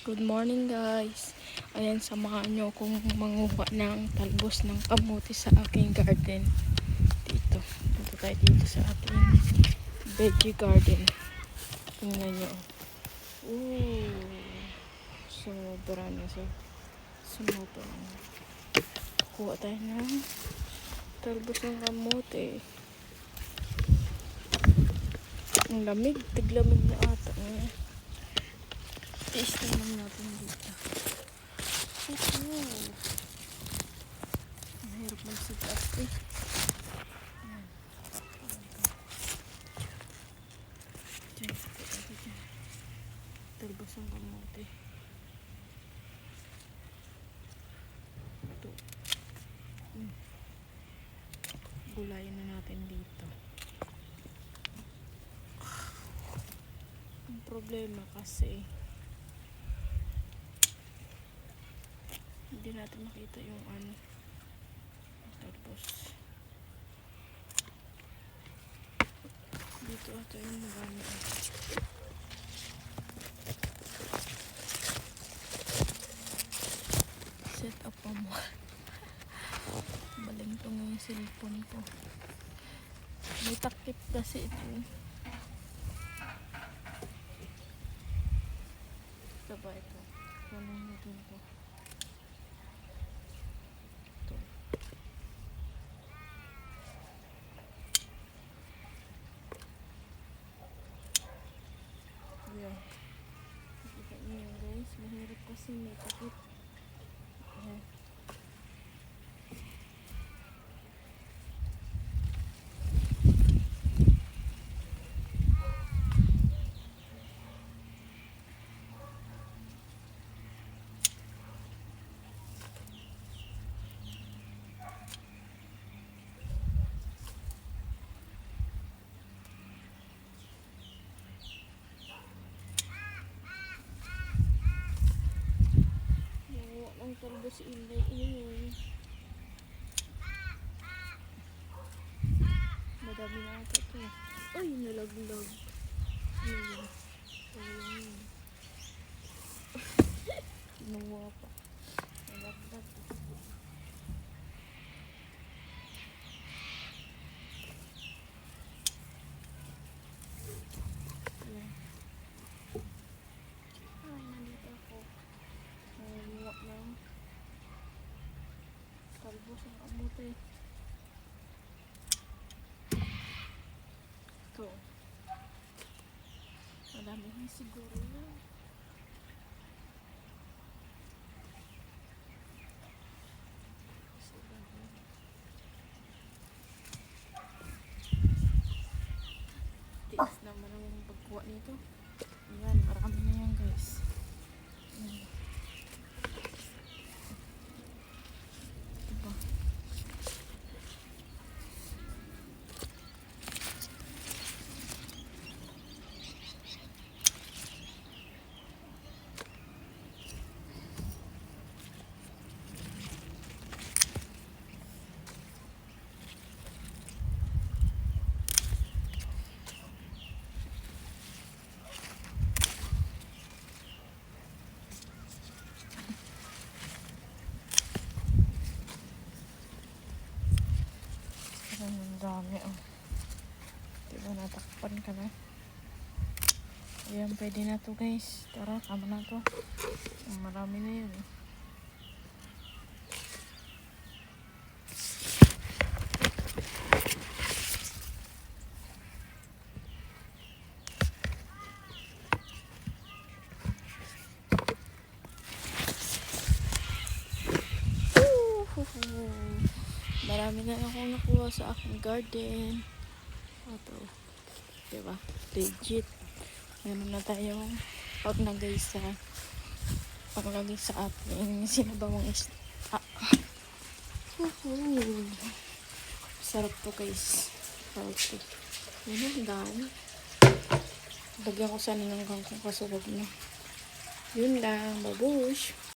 Good morning guys. Ayan, samahan nyo kung manguha ng talbos ng kamuti sa aking garden. Dito. Dito tayo dito sa aking veggie garden. Tingnan nyo. Ooh. Sumobra na sa sumobra na. Kuha tayo ng talbos ng kamuti. Ang lamig. Tiglamig na ata. Eh. Tiis naman natin dito. Oo. Mahirap mag-sit up eh. Talbos ang kamote. Ito. Gulayin na natin dito. Ang problema kasi hindi natin makita yung ano. Tapos dito ata yung marami set up pa mo. Balintong yung cellphone ko. May takip kasi ito. Eh. ito kunin natin ito Ayan. Nakita niyo yun guys. Mahirap kasi may takip. Ayan. Nawa ng talbo si Inday. Iyon. Madami na ata ito. Ay, nalaglag. Ayun. Ayun. Kinuha pa. Ito. Madami na siguro na. Kasi dami. Tiis naman ang pagkuha nito. Dami oh. Diba natakpan ka na? Ayan, pwede na to guys. Tara, tama na to. Marami na yun. eh. Marami na akong nakuha sa aking garden. Ito. Diba? Legit. Meron na tayong paglagay sa paglagay sa ating sinabawang is ah. Woohoo! Sarap to guys. Healthy. Yun ang dami. Lagyan ko sana ng kangkong kaso wag na. Yun lang. Babush!